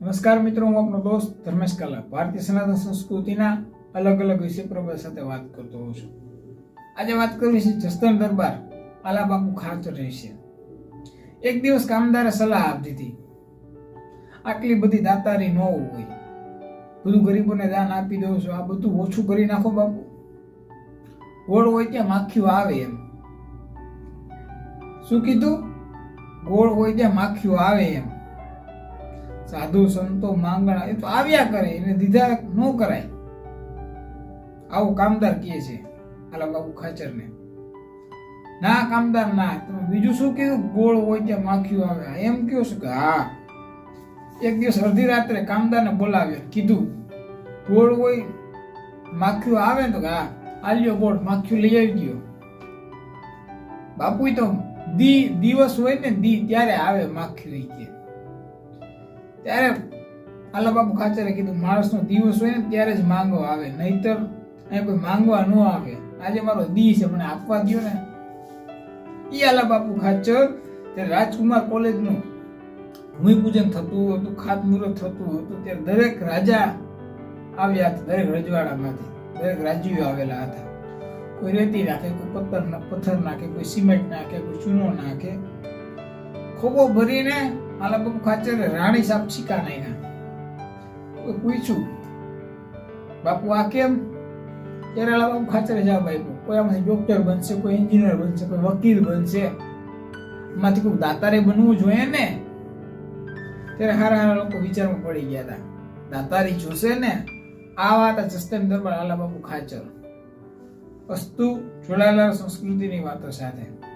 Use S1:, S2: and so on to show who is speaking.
S1: નમસ્કાર મિત્રો, હું આપનો દોસ્ત ધર્મેશ કાલા, ભારતીય સનાતન સંસ્કૃતિના અલગ અલગ વિષય પ્રભાવ સાથે વાત કરતો હોઉં છું. આજે વાત કરવી છે જસ્તન દરબાર આલાબાપુ ખાચર રહેશે. એક દિવસ કામદારે સલાહ આપી હતી, આટલી બધી દાતારી ન હોય. બધું ગરીબોને દાન આપી દઉં છું. આ બધું ઓછું કરી નાખો બાપુ. ગોળ હોય ત્યાં માખીઓ આવે એમ. શું કીધું? ગોળ હોય ત્યાં માખીઓ આવે એમ. સાધુ સંતો માંગણા એ તો આવ્યા કરે, એને દીધા ન કરાય. આવું કામદાર કહે છે, આલા બાબુ ખાચરને. ના કામદાર, ના, તમે બીજું શું કીધું ગોળ હોય ત્યાં માખીઓ આવે. એમ કયો છો કે હા. એક દિવસ અડધી રાત્રે કામદારને બોલાવ્યો, કીધું, ગોળ હોય, માખીઓ આવે ને તો હા, આલ્યો ગોળ, માખીઓ લઈ આવી ગયો બાપુ તો દી, દિવસ હોય ને દી, ત્યારે આવે માખી કે. ત્યારે આલા બાપુ ખાચરે કીધું, માણસનો દિવસ હોય ને ત્યારે જ માંગો આવે. નહીતર અહીંયા કોઈ માંગવા ન આવે. આજે મારો દી છે, મને આપવા દો ને. એ આલા બાપુ ખાચર ત્યારે રાજકુમાર કોલેજનું ભૂમિપૂજન થતું હતું, ખાતમુહૂર્ત થતું હતું. ત્યારે દરેક રાજા આવ્યા હતા, દરેક રજવાડામાંથી. દરેક રાજ્યો આવેલા હતા. કોઈ રેતી નાખે, કોઈ પથ્થર પથ્થર નાખે, કોઈ સિમેન્ટ નાખે, કોઈ ચૂનો નાખે. ખોબો ભરીને આલા બાપુ ખાચરે રાણી સાપ છીકા કોઈ પૂછ્યું? બાપુ, આ કેમ? ત્યારે બાપુ ખાચરે જવાબ આપ્યો. કોઈ આમાંથી ડોક્ટર બનશે, કોઈ એન્જિનિયર બનશે, કોઈ વકીલ બનશે. એમાંથી કોઈ દાતારે બનવું જોઈએ ને? ત્યારે હારા હારા લોકો વિચારમાં પડી ગયા હતા. દાતારી જોશે ને? આ વાત આ જસ્તન દરબાર આલા બાપુ ખાચર વસ્તુ જોડાયેલા સંસ્કૃતિની વાતો સાથે.